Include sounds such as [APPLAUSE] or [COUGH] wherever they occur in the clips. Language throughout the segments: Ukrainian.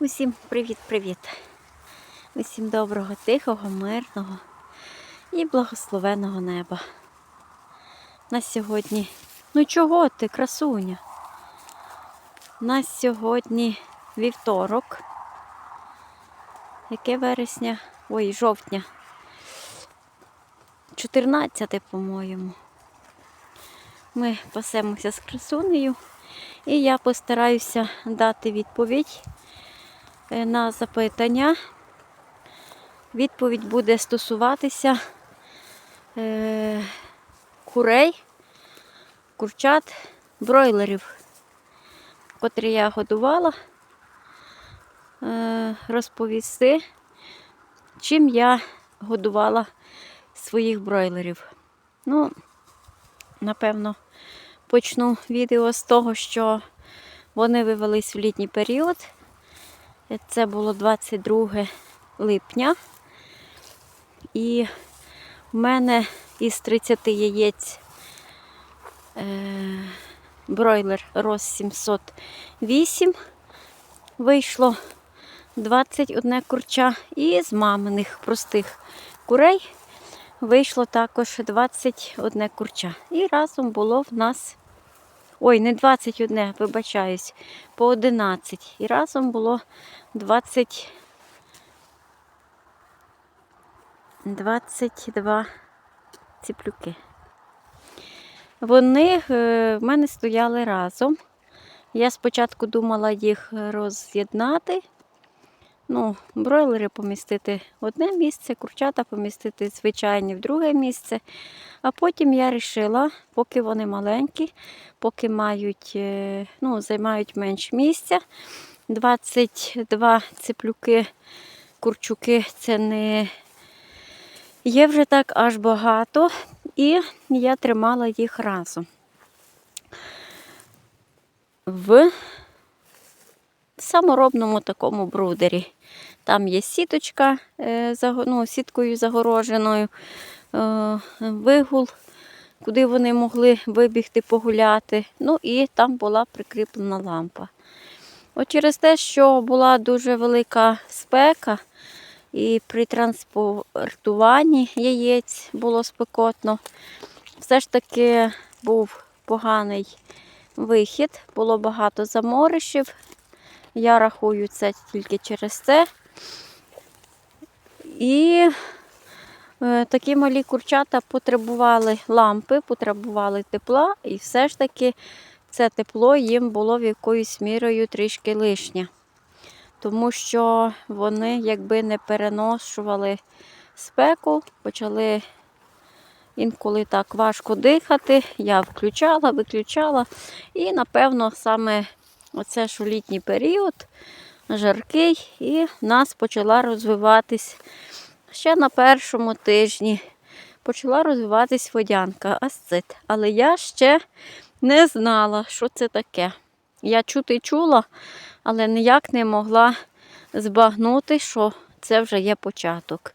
Усім привіт-привіт. Усім доброго, тихого, мирного і благословеного неба. На сьогодні. Ну чого ти, красуня? На сьогодні вівторок. Яке вересня? Ой, жовтня. 14, по-моєму. Ми пасемося з красунею, і я постараюся дати відповідь на запитання. Відповідь буде стосуватися е, курей, курчат, бройлерів, котрі я годувала, е, розповісти, чим я годувала своїх бройлерів. Ну, напевно, почну відео з того, що вони вивелись в літній період. Це було 22 липня. І в мене із 30 яєць е, бройлер Рос 708 вийшло 21 курча. І з маминих простих курей вийшло також 21 курча. І разом було в нас. Ой, не 21, вибачаюсь, по 11. І разом було 20. 22 ціплюки. Вони е, в мене стояли разом. Я спочатку думала їх роз'єднати. Ну, бройлери помістити в одне місце, курчата помістити звичайні в друге місце. А потім я вирішила, поки вони маленькі, поки мають, е, ну, займають менш місця. 22 циплюки, курчуки це не є вже так аж багато. І я тримала їх разом. В саморобному такому брудері. Там є сіточка е, ну, сіткою загороженою, е, вигул, куди вони могли вибігти погуляти. Ну і там була прикріплена лампа. От через те, що була дуже велика спека, і при транспортуванні яєць було спекотно, все ж таки був поганий вихід, було багато заморишів. Я рахую це тільки через це. І е, такі малі курчата потребували лампи, потребували тепла, і все ж таки це тепло їм було в якоюсь мірою трішки лишнє. Тому що вони якби не переношували спеку, почали інколи так важко дихати. Я включала, виключала. І, напевно, саме оце ж у літній період, жаркий, і в нас почала розвиватись ще на першому тижні. Почала розвиватись водянка, асцит. Але я ще не знала, що це таке. Я чути чула, але ніяк не могла збагнути, що це вже є початок.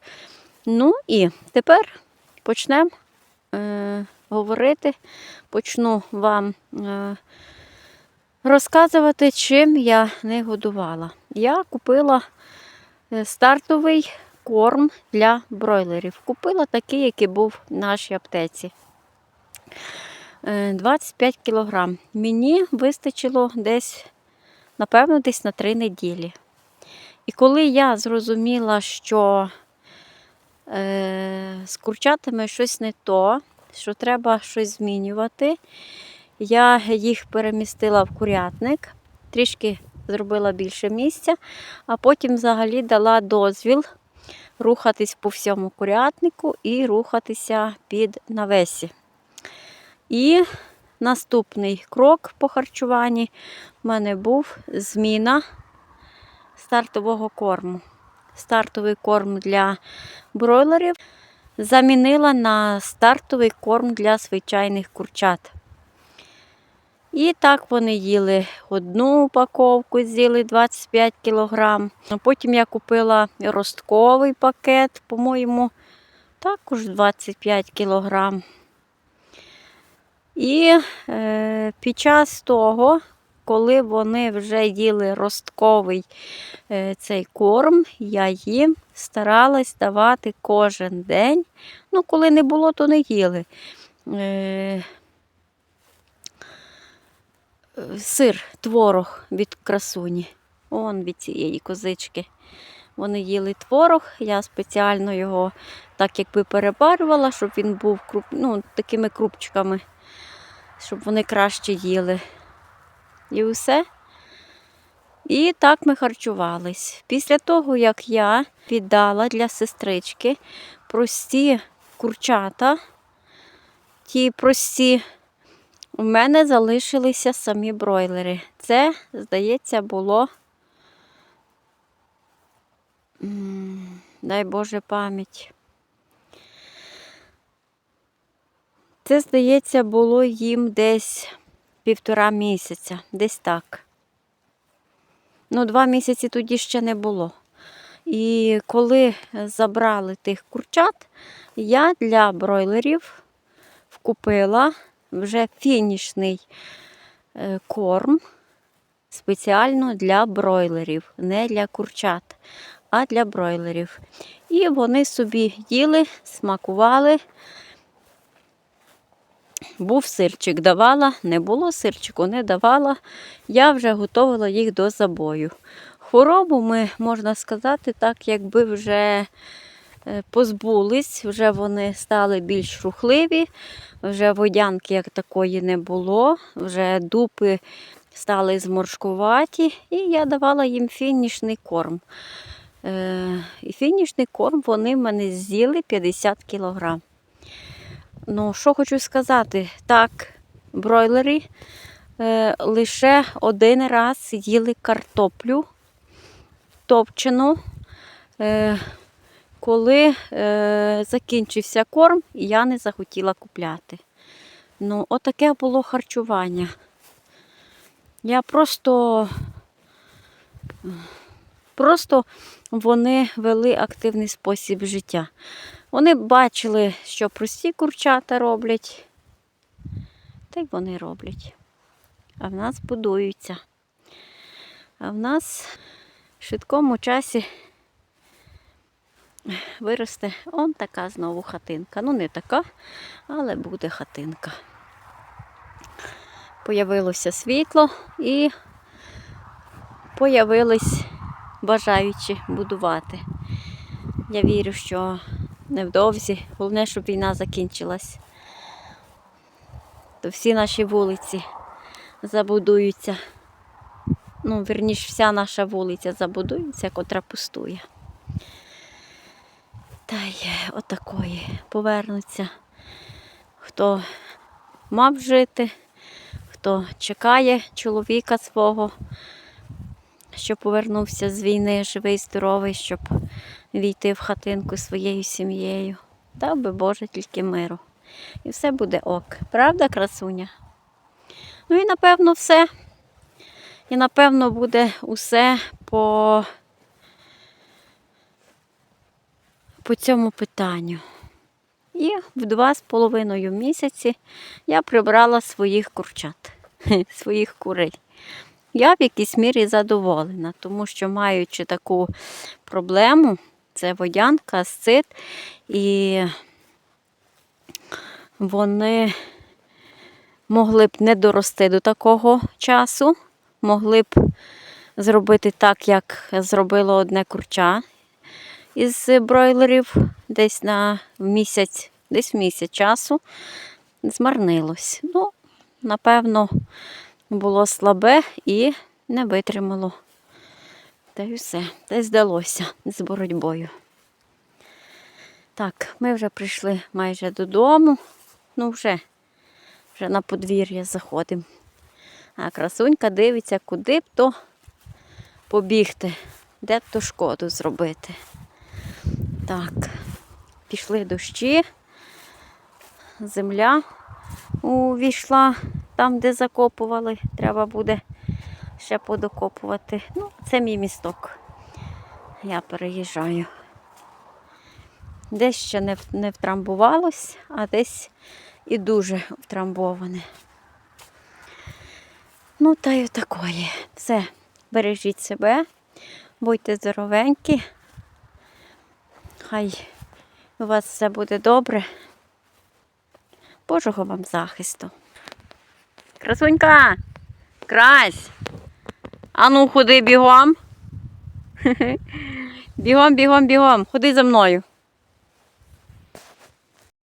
Ну і тепер почнемо е, говорити, почну вам е, розказувати, чим я не годувала. Я купила е, стартовий корм для бройлерів. Купила такий, який був в нашій аптеці. Е, 25 кг. Мені вистачило десь, напевно, десь на 3 неділі. І коли я зрозуміла, що е, з курчатами щось не то, що треба щось змінювати, я їх перемістила в курятник, трішки зробила більше місця, а потім взагалі дала дозвіл рухатись по всьому курятнику і рухатися під навесі. І наступний крок по харчуванні в мене був зміна стартового корму. Стартовий корм для бройлерів замінила на стартовий корм для звичайних курчат. І так вони їли одну упаковку, з'їли 25 кг. Потім я купила ростковий пакет, по-моєму, також 25 кг. І е, під час того коли вони вже їли ростковий е, цей корм, я їм старалась давати кожен день. Ну, коли не було, то не їли. Е, Сир, творог від красуні. Он від цієї козички. Вони їли творог. Я спеціально його так якби перебарювала, щоб він був круп... ну, такими крупчиками, щоб вони краще їли. І все. І так ми харчувались. Після того, як я віддала для сестрички прості курчата, ті прості, у мене залишилися самі бройлери. Це, здається, було. Дай Боже пам'ять. Це, здається, було їм десь півтора місяця, десь так. Ну, два місяці тоді ще не було. І коли забрали тих курчат, я для бройлерів вкупила вже фінішний е, корм спеціально для бройлерів, не для курчат, а для бройлерів. І вони собі їли, смакували. Був сирчик, давала, не було сирчику, не давала. Я вже готувала їх до забою. Хворобу ми, можна сказати, так, якби вже е, позбулись, вже вони стали більш рухливі, вже водянки як такої не було, вже дупи стали зморшкуваті, і я давала їм фінішний корм. Е, І фінішний корм вони в мене з'їли 50 кілограм. Ну, що хочу сказати, так, бройлери е, лише один раз їли картоплю топчену, е, коли е, закінчився корм, я не захотіла купляти. Ну, отаке було харчування. Я просто, просто вони вели активний спосіб життя. Вони бачили, що прості курчата роблять, та й вони роблять. А в нас будуються. А в нас в швидкому часі виросте он така знову хатинка. Ну, не така, але буде хатинка. Появилося світло і появились бажаючі будувати. Я вірю, що невдовзі. Головне, щоб війна закінчилась. То всі наші вулиці забудуються. Ну, верніш, вся наша вулиця забудується, котра пустує. Отакої повернуться. Хто мав жити, хто чекає чоловіка свого, що повернувся з війни живий, здоровий, щоб війти в хатинку своєю сім'єю. Дав би Боже тільки миру. І все буде ок. Правда, красуня? Ну і напевно все. І напевно буде усе по, по цьому питанню. І в два з половиною місяці я прибрала своїх курчат, [LAUGHS] своїх курей. Я в якійсь мірі задоволена, тому що маючи таку проблему, це водянка, асцит, і вони могли б не дорости до такого часу, могли б зробити так, як зробило одне курча із бройлерів десь на місяць, десь в місяць часу. Змарнилось. Ну, напевно, було слабе і не витримало. Та й все, та й здалося з боротьбою. Так, ми вже прийшли майже додому. Ну, вже, вже на подвір'я заходимо. А красунька дивиться, куди б то побігти, де б то шкоду зробити. Так, пішли дощі, земля увійшла там, де закопували. Треба буде ще подокопувати. Ну, це мій місток. Я переїжджаю. Десь ще не, не втрамбувалось, а десь і дуже втрамбоване. Ну, та й такої. Все, бережіть себе, будьте здоровенькі. Хай у вас все буде добре. Божого вам захисту. Красунька! Крась! Ану, ходи бігом. [LAUGHS] Бігом, бігом, бігом. Ходи за мною.